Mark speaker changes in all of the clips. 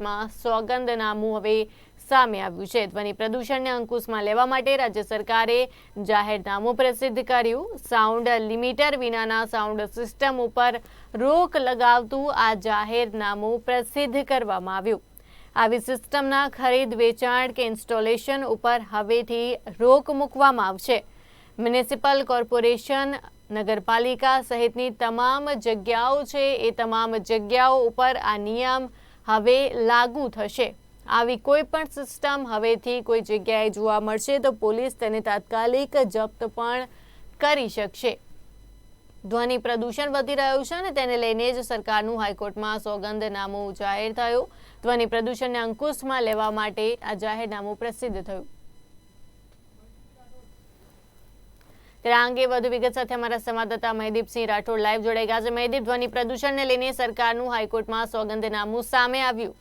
Speaker 1: હાઈકોર્ટમાં સોગંદનામું હવે સામે આવ્યું છે. ધ્વનિ પ્રદૂષણને અંકુશમાં લેવા માટે રાજ્ય સરકારે જાહેરનામું પ્રસિદ્ધ કર્યું. સાઉન્ડ લિમિટર વિનાના સાઉન્ડ સિસ્ટમ ઉપર રોક લગાવતું આ જાહેરનામું પ્રસિદ્ધ કરવામાં આવ્યું. આવી સિસ્ટમના ખરીદ વેચાણ કે ઇન્સ્ટોલેશન ઉપર હવેથી રોક મૂકવામાં આવશે. મ્યુનિસિપલ કોર્પોરેશન, નગરપાલિકા સહિતની તમામ જગ્યાઓ છે એ તમામ જગ્યાઓ ઉપર આ નિયમ હવે લાગુ થશે. આવી કોઈ પણ સિસ્ટમ હવેથી કોઈ જગ્યાએ જોવા મળશે તો પોલીસ તેને તાત્કાલિક જપ્ત પણ કરી શકશે. ધ્વનિ પ્રદૂષણ વધી રહ્યું છે અને તેને લઈને જ સરકારનું હાઈકોર્ટમાં સોગંદનામું જાહેર થયું. ધ્વનિ પ્રદૂષણને અંકુશમાં લેવા માટે આ જાહેરનામું પ્રસિદ્ધ થયું. ત્યારે આ અંગે વધુ વિગત સાથે અમારા સંવાદદાતા મહેદીપસિંહ રાઠોડ લાઈવ જોડાઈ ગયા છે. મહેદીપ, ધ્વનિ પ્રદૂષણને લઈને સરકારનું હાઈકોર્ટમાં સોગંદનામું સામે આવ્યું.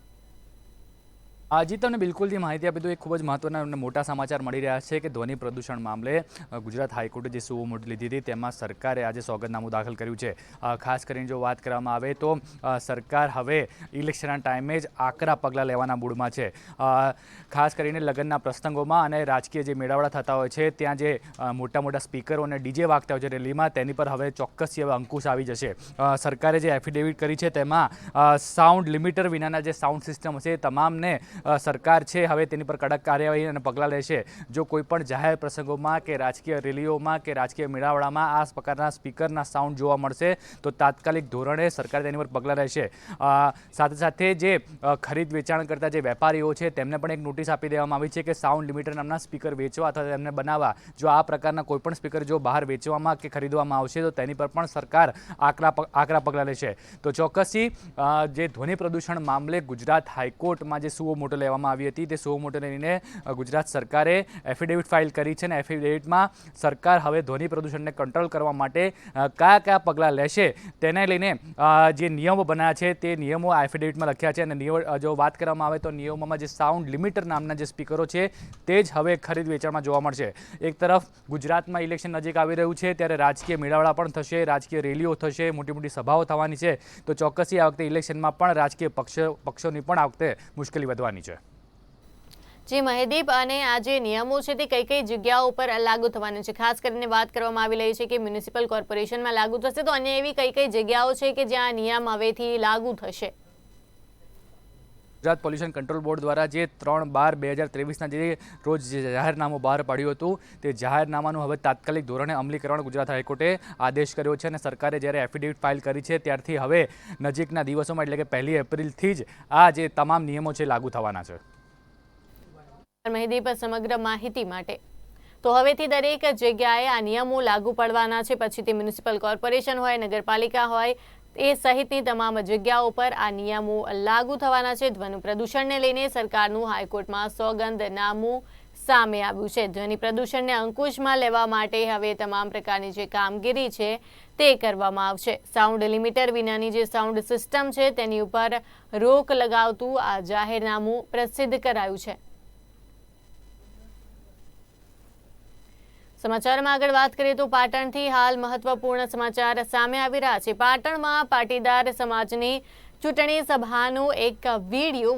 Speaker 2: આજે તમને બિલકુલથી માહિતી આપી દઉં, એક ખૂબ જ મહત્વના અને મોટા સમાચાર મળી રહ્યા છે કે ધ્વનિ પ્રદૂષણ મામલે ગુજરાત હાઈકોર્ટે જે સુઓ લીધી હતી તેમાં સરકારે આજે સોગંદનામું દાખલ કર્યું છે. ખાસ કરીને જો વાત કરવામાં આવે તો સરકાર હવે ઇલેક્શનના ટાઈમે જ આકરા પગલાં લેવાના મૂડમાં છે. ખાસ કરીને લગ્નના પ્રસંગોમાં અને રાજકીય જે મેળાવડા થતા હોય છે, ત્યાં જે મોટા મોટા સ્પીકરો અને ડીજે વાગતા હોય છે રેલીમાં, તેની પર હવે ચોક્કસથી હવે અંકુશ આવી જશે. સરકારે જે એફિડેવિટ કરી છે તેમાં સાઉન્ડ લિમિટર વિનાના જે સાઉન્ડ સિસ્ટમ છે તમામને સરકાર છે, હવે તેની પર કડક કાર્યવાહી અને પગલાં લેશે. જો કોઈપણ જાહેર પ્રસંગોમાં કે રાજકીય રેલીઓમાં કે રાજકીય મેળાવડામાં આ પ્રકારના સ્પીકરના સાઉન્ડ જોવા મળશે, તો તાત્કાલિક ધોરણે સરકાર તેની પર પગલાં લેશે. સાથે સાથે જે ખરીદ વેચાણ કરતા જે વેપારીઓ છે, તેમને પણ એક નોટિસ આપી દેવામાં આવી છે કે સાઉન્ડ લિમિટર નામના સ્પીકર વેચવા અથવા તેમને બનાવવા. જો આ પ્રકારના કોઈપણ સ્પીકર જો બહાર વેચવામાં કે ખરીદવામાં આવશે, તો તેની પર પણ સરકાર આકરા આકરા પગલાં લેશે. તો ચોક્કસથી જે ધ્વનિ પ્રદૂષણ મામલે ગુજરાત હાઈકોર્ટમાં જે સુઓ મોટો લેવામાં આવી હતી તે સો મોટો લઈને ગુજરાત સરકારે એફિડેવિટ ફાઇલ કરી છે અને એફિડેવિટમાં સરકાર હવે ધ્વનિ પ્રદૂષણને કંટ્રોલ કરવા માટે કયા કયા પગલાં લેશે તેને લઈને જે નિયમો બનાવ્યા છે તે નિયમો આ એફિડેવિટમાં લખ્યા છે અને નિયમ જો વાત કરવામાં આવે તો નિયમોમાં જે સાઉન્ડ લિમિટર નામના જે સ્પીકરો છે તે જ હવે ખરીદ વેચાણમાં જોવા મળશે. એક તરફ ગુજરાતમાં ઇલેક્શન નજીક આવી રહ્યું છે ત્યારે રાજકીય મેળાવડા પણ થશે, રાજકીય રેલીઓ થશે, મોટી મોટી સભાઓ થવાની છે તો ચોક્કસથી આ વખતે ઇલેક્શનમાં પણ રાજકીય પક્ષો, પક્ષોની પણ આ વખતે મુશ્કેલી વધવાની. છે.
Speaker 1: જી, મહેદીપ, અને આ જે નિયમો છે તે કઈ કઈ જગ્યાઓ ઉપર લાગુ થવાના છે? ખાસ કરીને વાત કરવામાં આવી રહી છે કે મ્યુનિસિપલ કોર્પોરેશનમાં લાગુ થશે તો અન્ય એવી કઈ કઈ જગ્યાઓ છે કે જ્યાં નિયમ હવેથી લાગુ થશે?
Speaker 2: ગુજરાત પોલ્યુશન કંટ્રોલ બોર્ડ દ્વારા જે ત્રણ બાર બે હજાર ત્રેવીસના જે રોજ જે જાહેરનામું બહાર પાડ્યું હતું, તે જાહેરનામાનું હવે તાત્કાલિક ધોરણે અમલીકરણ ગુજરાત હાઈકોર્ટે આદેશ કર્યો છે અને સરકારે જ્યારે એફિડેવિટ ફાઇલ કરી છે, ત્યારથી હવે નજીકના દિવસોમાં, એટલે કે પહેલી એપ્રિલથી જ આ જે તમામ નિયમો છે, લાગુ થવાના છે.
Speaker 1: મહેદીપ, સમગ્ર માહિતી માટે. તો હવેથી દરેક જગ્યાએ આ નિયમો લાગુ પડવાના છે. પછી તે મ્યુનિસિપલ કોર્પોરેશન હોય, નગરપાલિકા હોય એ સહિતની તમામ જગ્યાઓ પર આ નિયમો લાગુ થવાના છે. ધ્વનિ પ્રદૂષણને લઈને સરકારનું હાઈકોર્ટમાં સોગંદનામું સામે આવ્યું છે. ધ્વનિ પ્રદૂષણને અંકુશમાં લેવા માટે હવે તમામ પ્રકારની જે કામગીરી છે તે કરવામાં આવશે. સાઉન્ડ લિમિટર વિનાની જે સાઉન્ડ સિસ્ટમ છે તેની ઉપર રોક લગાવતું આ જાહેરનામું પ્રસિદ્ધ કરાયું છે. સમાચારમાં આગળ વાત કરીએ તો પાટણથી હાલ મહત્વપૂર્ણ સમાચાર સામે આવી રહ્યા છે. પાટણમાં પાટીદાર સમાજની ચૂંટણી સભાનો એક વીડિયો